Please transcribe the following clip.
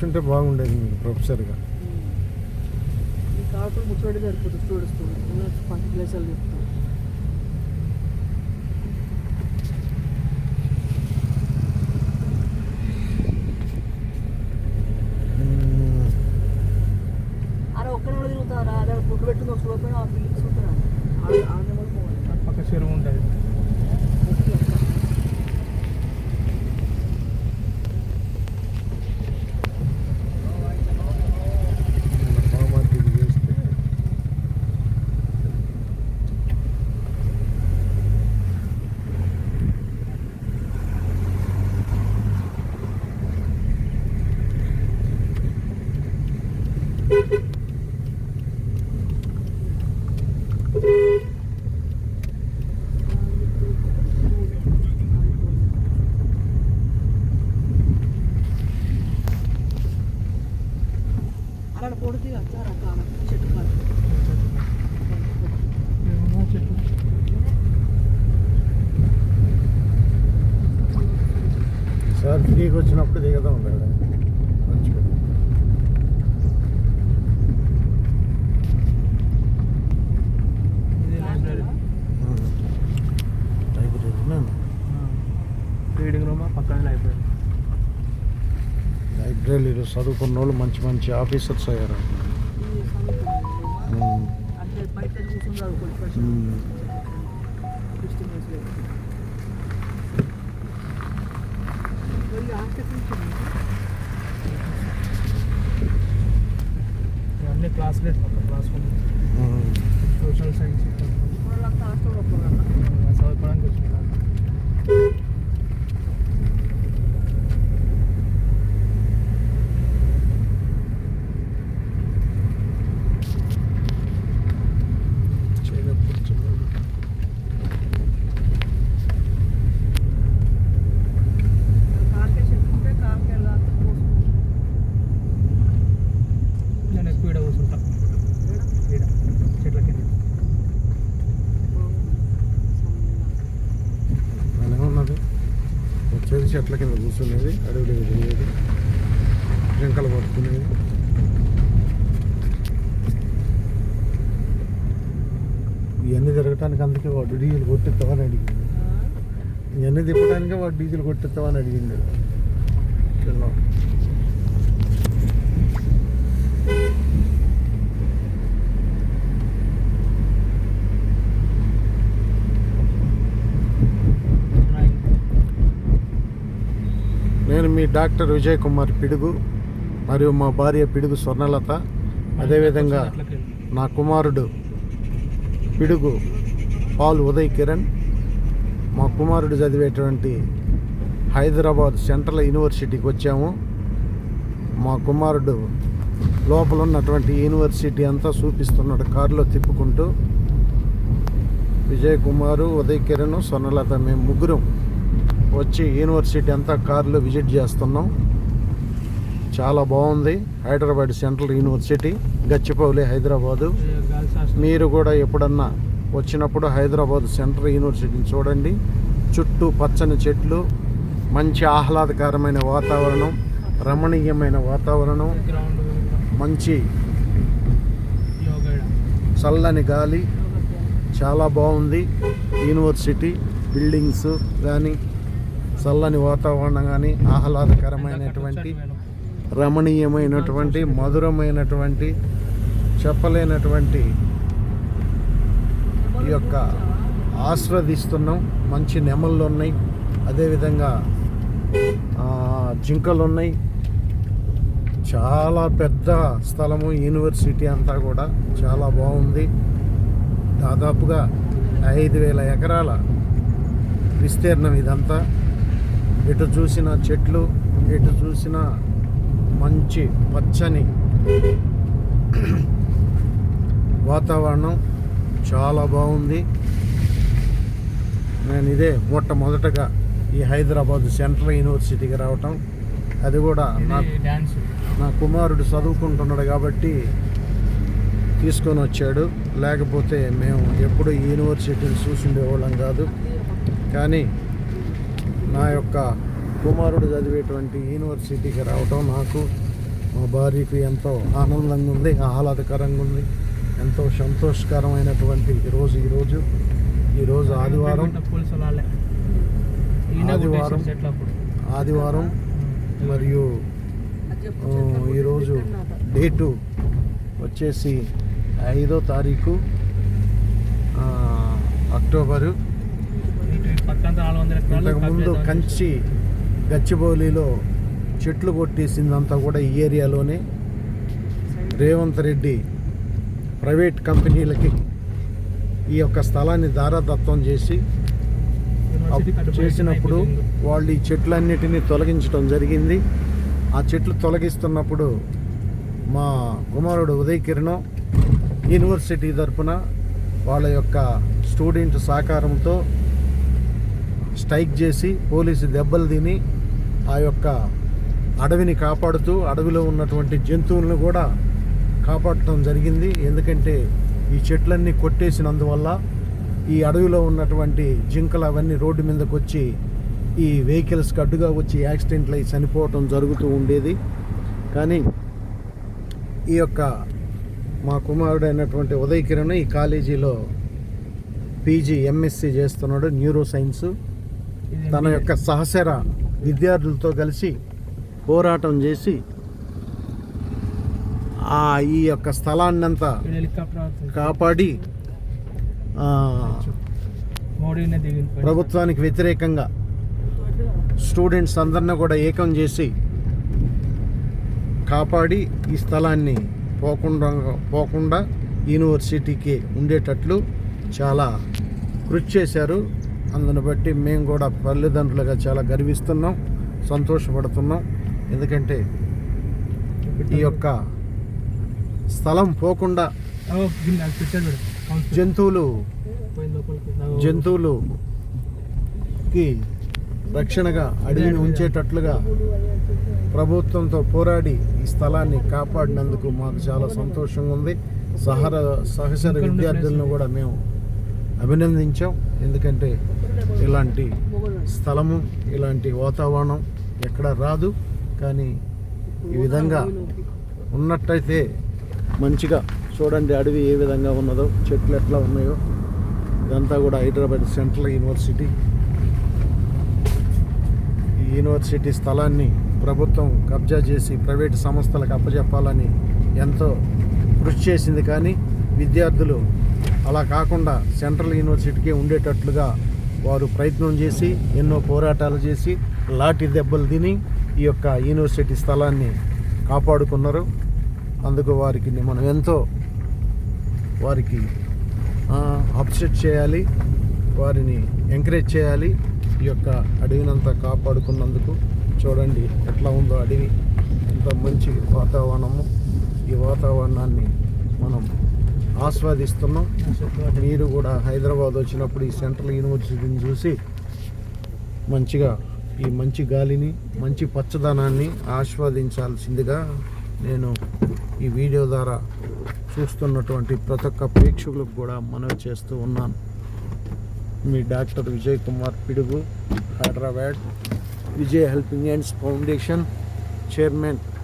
వచ్చుంటే బాగుండేది మీకు ప్రొఫెసర్గా ఈ కాకులు ముచ్చడి సరిపోతుంది. స్టూడెంట్స్ ప్లేసాలు తిరుగుతారా? ఫుడ్ పెట్టుకుని ఒక ఆ ఫీలింగ్స్ ఉంటారా పక్క చెరువు ఉంటుంది మన బావమరిది ఇది చేస్తే అలా పొడితే వచ్చారా కాడ చెట్టు కాడ చెట్టు ఈసారి ఫ్రీకి వచ్చినప్పుడు దిగదాం ఉంది అక్కడ. మంచిగా. ఇది లైబ్రరీ లైబ్రరీనా రీడింగ్ రూమ్ పక్కన లైబ్రరీ లైబ్రరీలో చదువుకున్న వాళ్ళు మంచి మంచి ఆఫీసర్స్ అయ్యారు. అంటే బయట చదువుకోండి ఫ్రెష్ మ్మ్. ఫిఫ్టీన్ మినిట్స్ లేదు వెళ్ళి హాస్టల్ నుంచి ఇవన్నీ క్లాస్లే పక్క క్లాస్ రూమ్ మ్మ్. సోషల్ సైన్స్ వాళ్ళంతా హాస్టల్ చెట్ల కింద కూర్చునేది అడవిలో తిరిగేది జింకలు పట్టుకునేది ఇవన్నీ తిరగటానికి అందుకే వాడు డీజిల్ కొట్టిస్తావని అడిగింది ఇవన్నీ తిప్పడానికే వాడు డీజిల్ కొట్టిస్తావని అడిగింది పిల్లం నేను మీ డాక్టర్ విజయ్ కుమార్ పిడుగు మరియు మా భార్య పిడుగు స్వర్ణలత. అదేవిధంగా నా కుమారుడు పిడుగు పాల్ ఉదయ్ కిరణ్. మా కుమారుడు చదివేటువంటి హైదరాబాద్ సెంట్రల్ యూనివర్సిటీకి వచ్చాము. మా కుమారుడు లోపల ఉన్నటువంటి యూనివర్సిటీ అంతా చూపిస్తున్నాడు కారులో తిప్పుకుంటూ. విజయ్ కుమారు ఉదయ్ కిరణ్ స్వర్ణలత మేము ముగ్గురం వచ్చి యూనివర్సిటీ అంతా కారులో విజిట్ చేస్తున్నాం. చాలా బాగుంది. Hyderabad central university Gachibowli Hyderabad. మీరు కూడా ఎప్పుడన్నా వచ్చినప్పుడు హైదరాబాద్ సెంట్రల్ యూనివర్సిటీని చూడండి. చుట్టూ పచ్చని చెట్లు మంచి ఆహ్లాదకరమైన వాతావరణం రమణీయమైన వాతావరణం మంచి చల్లని గాలి. చాలా బాగుంది. యూనివర్సిటీ బిల్డింగ్స్ కానీ చల్లని వాతావరణం కానీ ఆహ్లాదకరమైనటువంటి రమణీయమైనటువంటి మధురమైనటువంటి చెప్పలేనటువంటి ఈ యొక్క ఆస్వాదిస్తున్నాం మంచి నెమళ్ళు ఉన్నాయి. అదేవిధంగా జింకలు ఉన్నాయి. చాలా పెద్ద స్థలము యూనివర్సిటీ అంతా కూడా చాలా బాగుంది. దాదాపుగా ఐదు వేల ఎకరాల విస్తీర్ణం ఇదంతా. ఎటు చూసిన చెట్లు ఎటు చూసిన మంచి పచ్చని వాతావరణం చాలా బాగుంది. నేను ఇదే మొట్టమొదటగా ఈ హైదరాబాద్ సెంట్రల్ యూనివర్సిటీకి రావటం. అది కూడా నా నా కుమారుడు చదువుకుంటున్నాడు కాబట్టి తీసుకొని వచ్చాడు. లేకపోతే మేము ఎప్పుడు యూనివర్సిటీని చూసి ఉండేవాళ్ళం కాదు. కానీ నా యొక్క కుమారుడు చదివేటువంటి యూనివర్సిటీకి రావటం నాకు మా భార్యకి ఎంతో ఆనందంగా ఉంది ఆహ్లాదకరంగా ఉంది ఎంతో సంతోషకరమైనటువంటి రోజు ఈరోజు ఈరోజు ఆదివారం. ఆదివారం. ఆదివారం మరియు ఈరోజు డేటు వచ్చేసి ఐదో తారీఖు అక్టోబరు. ఇంతకుముందు కంచి గచ్చిబౌలిలో చెట్లు కొట్టేసిందంతా కూడా ఈ ఏరియాలోనే. రేవంత్ రెడ్డి ప్రైవేట్ కంపెనీలకి ఈ యొక్క స్థలాన్ని దారాదత్తం చేసి చేసినప్పుడు. వాళ్ళు ఈ చెట్లన్నిటినీ తొలగించడం జరిగింది. ఆ చెట్లు తొలగిస్తున్నప్పుడు మా కుమారుడు ఉదయ్ కిరణం యూనివర్సిటీ తరపున వాళ్ళ యొక్క స్టూడెంట్ సహకారంతో స్ట్రైక్ చేసి పోలీసు దెబ్బలు తిని ఆ యొక్క అడవిని కాపాడుతూ అడవిలో ఉన్నటువంటి జంతువులను కూడా కాపాడటం జరిగింది. ఎందుకంటే ఈ చెట్లన్నీ కొట్టేసినందువల్ల ఈ అడవిలో ఉన్నటువంటి జింకలు అవన్నీ రోడ్డు మీదకి వచ్చి ఈ వెహికల్స్కి అడ్డుగా వచ్చి యాక్సిడెంట్లు అయి చనిపోవటం జరుగుతూ ఉండేది. కానీ ఈ యొక్క మా కుమారుడైనటువంటి అయినటువంటి ఉదయ్ కిరణ్ ఈ కాలేజీలో పీజీ ఎంఎస్సి చేస్తున్నాడు న్యూరో సైన్సు తన యొక్క సహచర విద్యార్థులతో కలిసి పోరాటం చేసి ఆ ఈ యొక్క స్థలాన్నంతా అంతా కాపాడి ప్రభుత్వానికి వ్యతిరేకంగా స్టూడెంట్స్ అందరిని కూడా ఏకం చేసి కాపాడి ఈ స్థలాన్ని పోకుండా పోకుండా యూనివర్సిటీకి ఉండేటట్లు చాలా కృషి చేశారు. అందును బట్టి మేము కూడా తల్లిదండ్రులుగా చాలా గర్విస్తున్నాం సంతోషపడుతున్నాం. ఎందుకంటే ఈ యొక్క స్థలం పోకుండా జంతువులు జంతువులుకి రక్షణగా అడవిని ఉంచేటట్లుగా ప్రభుత్వంతో పోరాడి ఈ స్థలాన్ని కాపాడినందుకు మాకు చాలా సంతోషంగా ఉంది. సహర సహచర విద్యార్థులను కూడా మేము అభినందించాం. ఎందుకంటే ఇలాంటి స్థలము ఇలాంటి వాతావరణం ఎక్కడ రాదు. కానీ ఈ విధంగా ఉన్నట్టయితే మంచిగా చూడండి అడవి ఏ విధంగా ఉన్నదో చెట్లు ఎట్లా ఉన్నాయో. ఇదంతా కూడా హైదరాబాద్ సెంట్రల్ యూనివర్సిటీ. ఈ యూనివర్సిటీ స్థలాన్ని ప్రభుత్వం కబ్జా చేసి ప్రైవేట్ సంస్థలకు అప్పచెప్పాలని ఎంతో కృషి చేసింది. కానీ విద్యార్థులు అలా కాకుండా సెంట్రల్ యూనివర్సిటీకి ఉండేటట్లుగా వారు ప్రయత్నం చేసి ఎన్నో పోరాటాలు చేసి లాఠీ దెబ్బలు తిని ఈ యొక్క యూనివర్సిటీ స్థలాన్ని కాపాడుకున్నారు. అందుకు వారికి మనం ఎంతో వారికి అప్సెట్ చేయాలి. వారిని ఎంకరేజ్ చేయాలి. ఈ యొక్క అడవినంతా కాపాడుకున్నందుకు చూడండి ఎట్లా ఉందో అడవి. ఎంత మంచి వాతావరణము. ఈ వాతావరణాన్ని మనం ఆస్వాదిస్తున్నాం మీరు కూడా హైదరాబాద్ వచ్చినప్పుడు ఈ సెంట్రల్ యూనివర్సిటీని చూసి మంచిగా ఈ మంచి గాలిని మంచి పచ్చదనాన్ని ఆస్వాదించాల్సిందిగా నేను ఈ వీడియో ద్వారా చూస్తున్నటువంటి ప్రతి ఒక్క ప్రేక్షకులకు కూడా మనవి చేస్తూ ఉన్నాను మీ doctor Vijay Kumar Pidugu Hyderabad Vijay helping hands foundation chairman chairman.